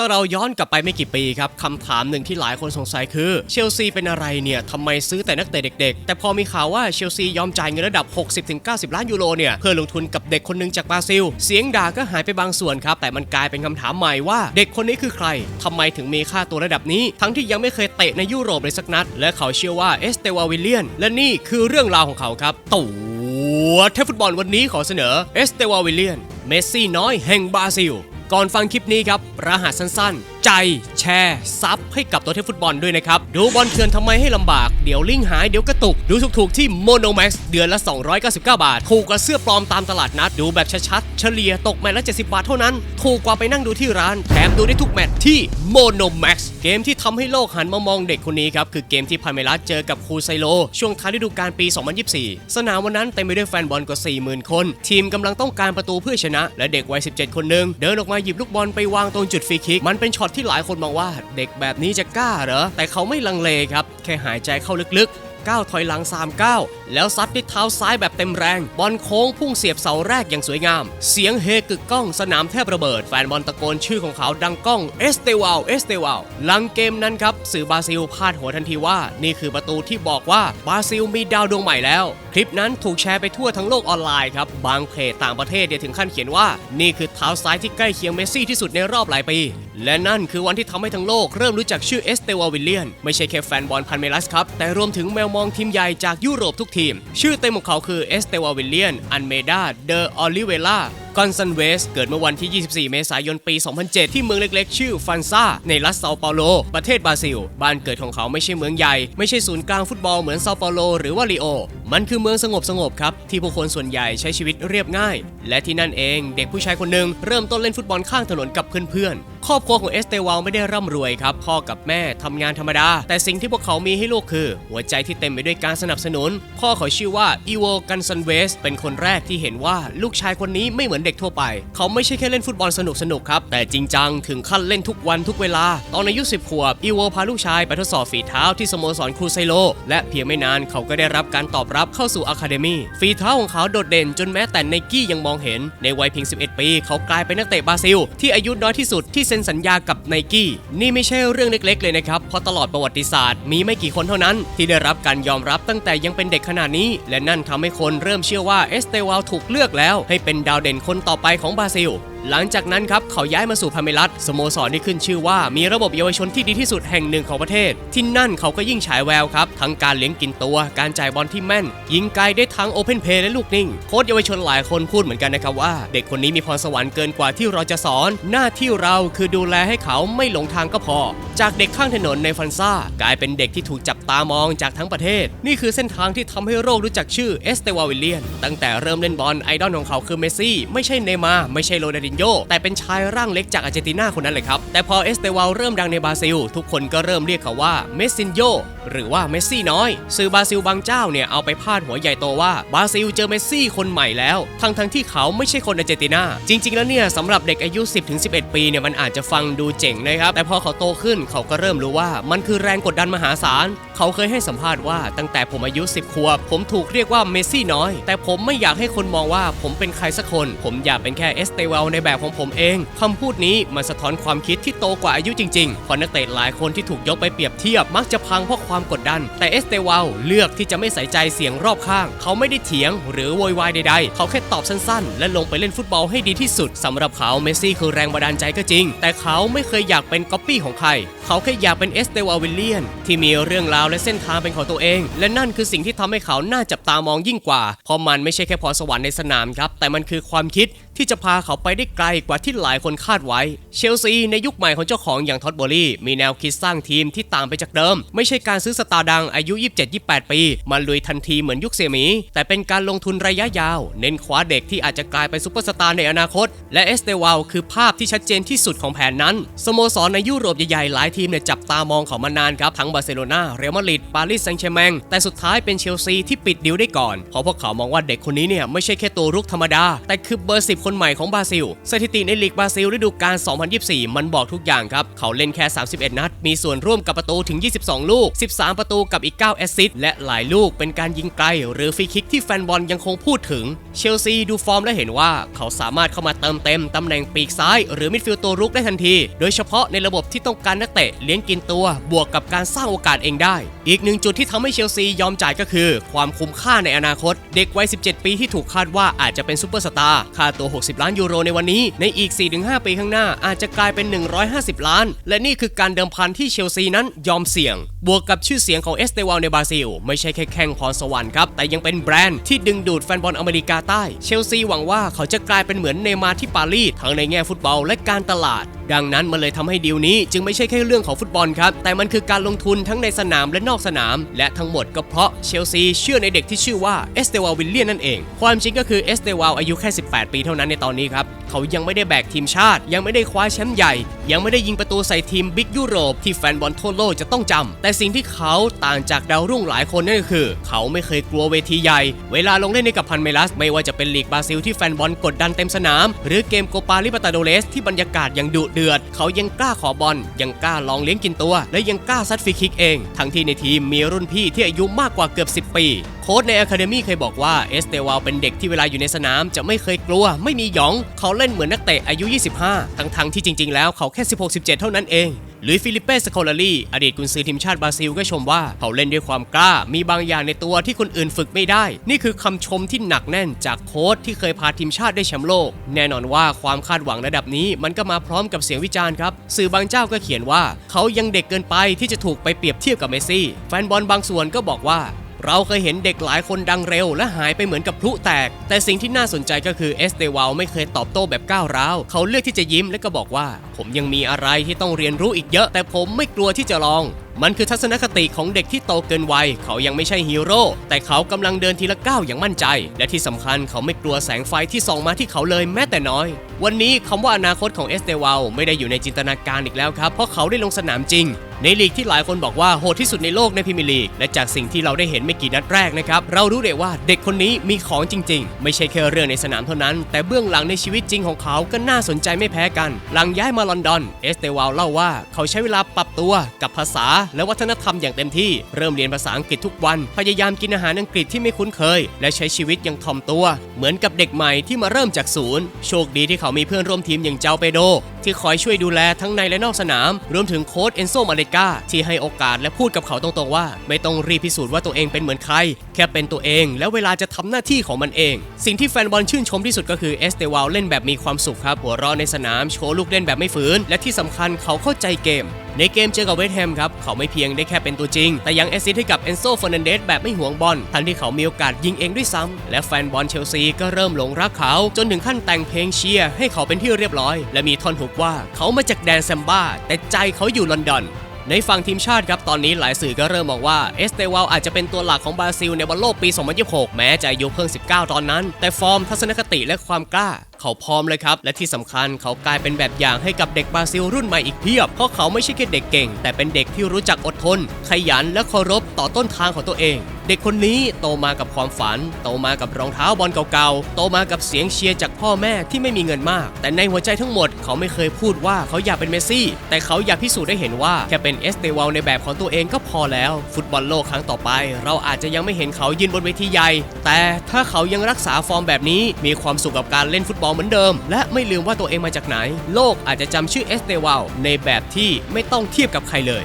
ถ้าเราย้อนกลับไปไม่กี่ปีครับคำถามหนึ่งที่หลายคนสงสัยคือเชลซีเป็นอะไรเนี่ยทำไมซื้อแต่นักเตะเด็ก ๆ แต่พอมีข่าวว่าเชลซียอมจ่ายเงินระดับ 60-90 ล้านยูโรเนี่ยเพื่อลงทุนกับเด็กคนหนึ่งจากบราซิล เสียงด่าก็หายไปบางส่วนครับ แต่มันกลายเป็นคำถามใหม่ว่าเด็กคนนี้คือใครทำไมถึงมีค่าตัวระดับนี้ ทั้งที่ยังไม่เคยเตะในยุโรปเลยสักนัด และเขาเชื่อว่าเอสเตวาวิลเลียน และนี่คือเรื่องราวของเขาครับตัวเทฟุตบอลวันนี้ขอเสนอเอสเตวาวิลเลียนเมสซี่น้อยแห่งบราซิล ก่อนฟังคลิปนี้ครับรหัสสั้นๆใจแชร์ซับให้กับตัวเทพฟุตบอลด้วยนะครับ ดูบอลเถื่อนทำไมให้ลำบาก เดี๋ยวลิงหายเดี๋ยวกระตุก ดูถูกๆที่ Monomax เดือนละ 299 บาท ถูกกว่าเสื้อปลอมตามตลาดนัด ดูแบบชัดๆ เฉลี่ยตกแมตช์ละ 70 บาทเท่านั้น ถูกกว่าไปนั่งดูที่ร้าน แถมดูได้ทุกแมตช์ที่ Monomax เกมที่ทำให้โลกหันมามองเด็กคนนี้ครับ คือเกมที่พาเมลัสเจอกับคูไซโล ช่วงท้ายฤดูกาลปี 2024 สนามวันนั้นเต็มไปด้วยแฟนบอลกว่า 40,000 คน ทีมกำลังต้องการประตูเพื่อชนะ และเด็กวัย 17 คนหนึ่งเดินออกมาหยิบลูกบอลไปวางตรงจุดฟรีคิกมันเป็นช็อตที่หลายคนมองว่าเด็กแบบนี้จะกล้าเหรอ แต่เขาไม่ลังเลครับ แค่หายใจเข้าลึก ก้าวถอยหลัง3ก้าวแล้วซัดด้วยเท้าซ้ายแบบเต็มแรง บอลโค้งพุ่งเสียบเสาแรกอย่างสวยงาม เสียงเฮกึกก้องสนามแทบระเบิด แฟนบอลตะโกนชื่อของเขาดังก้องเอสเตวาลเอสเตวาลหลังเกมนั้นครับสื่อบราซิลพาดหัวทันทีว่า นี่คือประตูที่บอกว่าบราซิลมีดาวดวงใหม่แล้ว คลิปนั้นถูกแชร์ไปทั่วทั้งโลกออนไลน์ครับบางเพจต่างประเทศเนี่ยถึงขั้นเขียนว่า นี่คือเท้าซ้ายที่ใกล้เคียงเมสซี่ที่สุดในรอบหลายปี และนั่นคือวันที่ทำให้ทั้งโลกเริ่มรู้จักชื่อเอสเตวาวิลเลียนไม่ใช่แค่แฟนบอลพันเมลัสครับแต่รวมถึงแมวมองทีมใหญ่จากยุโรปทุกทีม ชื่อเต็มของเขาคือเอสเตวาวิลเลียน อันเมดา เดออลิเวล่ากอนซันเวสเกิดเมื่อวันที่ 24 เมษายน ปี 2007 ที่เมืองเล็กๆ ชื่อฟันซาในรัฐเซาเปาโล ประเทศบราซิล บ้านเกิดของเขาไม่ใช่เมืองใหญ่ ไม่ใช่ศูนย์กลางฟุตบอลเหมือนเซาเปาโลหรือว่าริโอ มันคือเมืองสงบสงบๆครับ ที่ผู้คนส่วนใหญ่ใช้ชีวิตเรียบง่าย และที่นั่นเองเด็กผู้ชายคนหนึ่งเริ่มต้นเล่นฟุตบอลข้างถนนกับเพื่อนๆ ครอบครัวของเอสเตวาลไม่ได้ร่ำรวยครับ พ่อกับแม่ทำงานธรรมดา แต่สิ่งที่พวกเขามีให้ลูกคือ หัวใจที่เต็มไปด้วยการสนับสนุน พ่อเขาชื่อว่าอีโวกันซันเวสเป็นคนแรกที่เห็นว่าลูกชายคนนี้ไม่เหมือนเด็กทั่วไป เขาไม่ใช่แค่เล่นฟุตบอลสนุกสนุกๆครับ แต่จริงจังถึงขั้นเล่นทุกวันทุกเวลา ตอนอายุ 10 ขวบ อีโวพาลูกชายไปทดสอบฝีเท้าที่สโมสรครูไซโล และเพียงไม่นานเขาก็ได้รับการตอบรับเข้าสู่อะคาเดมี่ฝีเท้าของเขาโดดเด่นจนแม้แต่ไนกี้ยังมองเห็น ในวัยเพียง 11 ปี เขากลายเป็นนักเตะบราซิล ที่อายุน้อยที่สุดที่เซ็นสัญญากับไนกี้นี่ไม่ใช่เรื่องเล็กๆ เลยนะครับเพราะตลอดประวัติศาสตร์มีไม่กี่คนเท่านั้น ที่ได้รับการยอมรับตั้งแต่ยังเป็นเด็กขนาดนี้ และนั่นทำให้คนเริ่มเชื่อว่าเอสเตวาลถูกเลือกแล้วให้เป็นดาวเด่นคนต่อไปของบราซิลหลังจากนั้นครับเขาย้ายมาสู่พาเมลัสสโมสรที่ขึ้นชื่อว่ามีระบบเยาวชนที่ดีที่สุดแห่งหนึ่งของประเทศ ที่นั่นเขาก็ยิ่งฉายแววครับ ทั้งการเลี้ยงกินตัว การจ่ายบอลที่แม่น ยิงไกลได้ทั้งโอเพนเพย์และลูกนิ่ง โค้ชเยาวชนหลายคนพูดเหมือนกันนะครับว่า เด็กคนนี้มีพรสวรรค์เกินกว่าที่เราจะสอน หน้าที่เราคือดูแลให้เขาไม่หลงทางก็พอ จากเด็กข้างถนนในฟันซ่ากลายเป็นเด็กที่ถูกจับตามองจากทั้งประเทศ นี่คือเส้นทางที่ทำให้โลกรู้จักชื่อเอสเตวาวิลเลียนตั้งแต่เริ่มเล่นบอลไอดอลของเขาคือเมสซี่ไม่ใช่เนมาร์ไม่ใช่โรนัลินโญแต่เป็นชายร่างเล็กจากอาร์เจนตินาคนนั้นเลยครับ แต่พอเอสเตวาลเริ่มดังในบราซิล ทุกคนก็เริ่มเรียกเขาว่าเมสซินโยหรือว่าเมสซี่น้อย สื่อบราซิลบางเจ้าเนี่ยเอาไปพาดหัวใหญ่โตว่าบราซิลเจอเมสซี่คนใหม่แล้วทั้งทั้งๆที่เขาไม่ใช่คนอาร์เจนตินาจริง ๆ แล้วเนี่ยสำหรับเด็กอายุ 10-11 ปีเนี่ยมันอาจจะฟังดูเจ๋งนะครับแต่พอเขาโตขึ้นเขาก็เริ่มรู้ว่ามันคือแรงกดดันมหาศาลเขาเคยให้สัมภาษณ์ว่าตั้งแต่ผมอายุ 10 ขวบ ผมถูกเรียกว่าเมสซี่น้อย แต่ผมไม่อยากให้คนมองว่าผมเป็นใครสักคน ผมอยากเป็นแค่เอสเตเวลในแบบของผมเองคำพูดนี้มันสะท้อนความคิดที่โตกว่าอายุจริงๆเพราะนักเตะหลายคนที่ถูกยกไปเปรียบเทียบมักจะพังเพราะความกดดัน แต่เอสเตเวลเลือกที่จะไม่ใส่ใจเสียงรอบข้าง เขาไม่ได้เถียง หรือโวยวายใดๆ เขาแค่ตอบสั้นๆ และลงไปเล่นฟุตบอลให้ดีที่สุดสำหรับเขาเมสซี่คือแรงบันดาลใจก็จริง แต่เขาไม่เคยอยากเป็นก๊อปปี้ของใคร เขาแค่อยากเป็นเอสเตวาวิลเลียน ที่มีเรื่องราวและเส้นทางเป็นของตัวเอง และนั่นคือสิ่งที่ทำให้เขาน่าจับตามองยิ่งกว่า เพราะมันไม่ใช่แค่พรสวรรค์ในสนามครับแต่มันคือความคิด ที่จะพาเขาไปได้ไกลกว่าที่หลายคนคาดไว้ เชลซีในยุคใหม่ของเจ้าของอย่างท็อตบอรี่มีแนวคิดสร้างทีมที่ต่างไปจากเดิม ไม่ใช่การซื้อสตาร์ดังอายุ 27-28 ปีมาลุยทันทีเหมือนยุคเสี่ยหมี แต่เป็นการลงทุนระยะยาว เน้นคว้าเด็กที่อาจจะกลายเป็นซุปเปอร์สตาร์ในอนาคต และเอสเตวาลคือภาพที่ชัดเจนที่สุดของแผนนั้นสโมสรในยุโรปใหญ่ๆหลายทีมเนี่ยจับตามองเขามานานครับทั้งบาร์เซโลนาเรอัลมาดริดปารีสแซงต์แชร์แมงแต่สุดท้ายเป็นเชลซีที่ปิดดิวได้ก่อนเพราะพวกเขามองว่าเด็กคนนี้เนี่ยไม่ใช่แค่ตัวรุกธรรมดาแต่คือเบอร์สิบคนใหม่ของบราซิล สถิติในลีกบราซิลฤดูกาล 2024 มันบอกทุกอย่างครับ เขาเล่นแค่ 31 นัด มีส่วนร่วมกับประตูถึง 22 ลูก 13 ประตูกับอีก 9 แอสซิสต์และหลายลูกเป็นการยิงไกล หรือฟรีคิกที่แฟนบอลยังคงพูดถึง เชลซีดูฟอร์มและเห็นว่าเขาสามารถเข้ามาเติมเต็มตำแหน่งปีกซ้าย หรือมิดฟิลด์ตัวรุกได้ทันที โดยเฉพาะในระบบที่ต้องการนักเตะเลี้ยงกินตัว บวกกับการสร้างโอกาสเองได้ อีกหนึ่งจุดที่ทำให้เชลซียอมจ่ายก็คือ ความคุ้มค่าในอนาคต เด็กวัย 17 ปีที่ถูกคาดว่าอาจจะเป็นซูเปอร์สตาร์ค่าตัว60 ล้านยูโรในวันนี้ ในอีก 4-5 ปีข้างหน้าอาจจะกลายเป็น 150 ล้าน และนี่คือการเดิมพันที่เชลซีนั้นยอมเสี่ยง บวกกับชื่อเสียงของเอสเตวาลในบราซิล ไม่ใช่แค่แข่งพรสวรรค์ครับ แต่ยังเป็นแบรนด์ที่ดึงดูดแฟนบอลอเมริกาใต้ เชลซีหวังว่าเขาจะกลายเป็นเหมือนเนมาร์ที่ปารีสทั้งในแง่ฟุตบอลและการตลาด ดังนั้นมันเลยทำให้ดีลนี้จึงไม่ใช่แค่เรื่องของฟุตบอลครับ แต่มันคือการลงทุนทั้งในสนามและนอกสนาม และทั้งหมดก็เพราะเชลซีเชื่อในเด็กที่ชื่อว่าเอสเตวาลวิลเลียนนั่นเอง ความจริงก็คือเอสเตวาลอายุแค่ 18 ปีเท่านั้นในตอนนี้ครับ เขายังไม่ได้แบกทีมชาติ ยังไม่ได้คว้าแชมป์ใหญ่ ยังไม่ได้ยิงประตูใส่ทีมบิ๊กยุโรปที่แฟนบอลทั่วโลกจะต้องจำแต่สิ่งที่เขาต่างจากดาวรุ่งหลายคนนั่นก็คือ เขาไม่เคยกลัวเวทีใหญ่ เวลาลงเล่นในกับพันเมลัส ไม่ว่าจะเป็นลีกบราซิลที่แฟนบอลกดดันเต็มสนาม หรือเกมโกปาลิบาตาโดเลสที่บรรยากาศยังดุเดือด เขายังกล้าขอบอลยังกล้าลองเลี้ยงกินตัว และยังกล้าซัดฟรีคิกเอง ทั้งที่ในทีมมีรุ่นพี่ที่อายุมากกว่าเกือบ 10 ปี ค้ชในอะคาเดมี่เคยบอกว่าเอสเตวาลเป็นเด็กที่เวลาอยู่ในสนามจะไม่เคยกลัว ไม่มีหยอง เขาเล่นเหมือนนักเตะอายุ 25 ทั้งๆที่จริง ๆ แล้วเขาแค่ 16-17 เท่านั้นเองหรือฟิลิปเป้สโคลารีอดีตกุนซือทีมชาติบราซิลก็ชมว่า เขาเล่นด้วยความกล้า มีบางอย่างในตัวที่คนอื่นฝึกไม่ได้ นี่คือคำชมที่หนักแน่นจากโค้ชที่เคยพาทีมชาติได้แชมป์โลก แน่นอนว่าความคาดหวังระดับนี้มันก็มาพร้อมกับเสียงวิจารณ์ครับ สื่อบางเจ้าก็เขียนว่า เขายังเด็กเกินไปที่จะถูกไปเปรียบเทียบกับเมสซี่ แฟนบอลบางส่วนก็บอกว่า เราเคยเห็นเด็กหลายคนดังเร็วและหายไปเหมือนกับพลุแตก แต่สิ่งที่น่าสนใจก็คือเอสเดวาลไม่เคยตอบโต้แบบก้าวร้าว เขาเลือกที่จะยิ้มและก็บอกว่า ผมยังมีอะไรที่ต้องเรียนรู้อีกเยอะ แต่ผมไม่กลัวที่จะลอง มันคือทัศนคติของเด็กที่โตเกินวัย เขายังไม่ใช่ฮีโร่ แต่เขากำลังเดินทีละก้าวอย่างมั่นใจ และที่สำคัญเขาไม่กลัวแสงไฟที่ส่องมาที่เขาเลยแม้แต่น้อย วันนี้คำว่าอนาคตของเอสเตวาลไม่ได้อยู่ในจินตนาการอีกแล้วครับ เพราะเขาได้ลงสนามจริง ในลีกที่หลายคนบอกว่าโหดที่สุดในโลกในพรีเมียร์ลีก และจากสิ่งที่เราได้เห็นไม่กี่นัดแรกนะครับ เรารู้เลยว่าเด็กคนนี้มีของจริง ๆ ไม่ใช่แค่เรื่องในสนามเท่านั้น แต่เบื้องหลังในชีวิตจริงของเขาก็น่าสนใจไม่แพ้กัน หลังย้ายมาลอนดอน เอสเตวาลเล่าว่า เขาใช้เวลาปรับตัวกับภาษาและวัฒนธรรมอย่างเต็มที่ เริ่มเรียนภาษาอังกฤษทุกวัน พยายามกินอาหารอังกฤษที่ไม่คุ้นเคย และใช้ชีวิตอย่างถ่อมตัว เหมือนกับเด็กใหม่ที่มาเริ่มจากศูนย์ โชคดีที่เขามีเพื่อนร่วมทีมอย่างเจ้าเปโด ที่คอยช่วยดูแลทั้งในและนอกสนาม รวมถึงโค้ชเอนโซมาเลกาที่ให้โอกาสและพูดกับเขาตรงๆว่า ไม่ต้องรีบพิสูจน์ว่าตัวเองเป็นเหมือนใคร แค่เป็นตัวเอง แล้วเวลาจะทำหน้าที่ของมันเอง สิ่งที่แฟนบอลชื่นชมที่สุดก็คือเอสเตวาลเล่นแบบมีความสุขครับหัวเราะในสนามโชว์ลูกเล่นแบบไม่ฝืนและที่สำคัญเขาเข้าใจเกม ในเกมเจอกับเวสต์แฮมครับ เขาไม่เพียงได้แค่เป็นตัวจริง แต่ยังแอซิสให้กับเอนโซเฟอร์นันเดสแบบไม่ห่วงบอลทั้งที่เขามีโอกาสยิงเองด้วยซ้ำและแฟนบอลเชลซีก็เริ่มหลงรักเขา จนถึงขั้นแต่งเพลงเชียร์ให้เขาเป็นที่เรียบร้อย และมีท่อนฮุกว่าเขามาจากแดนแซมบ้าแต่ใจเขาอยู่ลอนดอน ในฝั่งทีมชาติครับตอนนี้หลายสื่อก็เริ่มมองว่าเอสเตวาลอาจจะเป็นตัวหลักของบราซิลในบอลโลกปี 2026 แม้จะอายุเพิ่ง 19 ตอนนั้น แต่ฟอร์มทัศนคติและความกล้า เขาพร้อมเลยครับ และที่สำคัญเขากลายเป็นแบบอย่างให้กับเด็กบราซิลรุ่นใหม่อีกเพียบ เพราะเขาไม่ใช่แค่เด็กเก่ง แต่เป็นเด็กที่รู้จักอดทน ขยันและเคารพต่อต้นทางของตัวเอง เด็กคนนี้โตมากับความฝัน โตมากับรองเท้าบอลเก่าๆ โตมากับเสียงเชียร์จากพ่อแม่ที่ไม่มีเงินมาก แต่ในหัวใจทั้งหมดเขาไม่เคยพูดว่าเขาอยากเป็นเมสซี่ แต่เขาอยากพิสูจน์ได้เห็นว่าแค่เป็นเอสเตวาลในแบบของตัวเองก็พอแล้ว ฟุตบอลโลกครั้งต่อไป เราอาจจะยังไม่เห็นเขายืนบนเวทีใหญ่ แต่ถ้าเขายังรักษาฟอร์มแบบนี้ มีความสุขกับการเล่นฟุตบอลเหมือนเดิม และไม่ลืมว่าตัวเองมาจากไหน โลกอาจจะจำชื่อเอสเตวาลในแบบที่ไม่ต้องเทียบกับใครเลย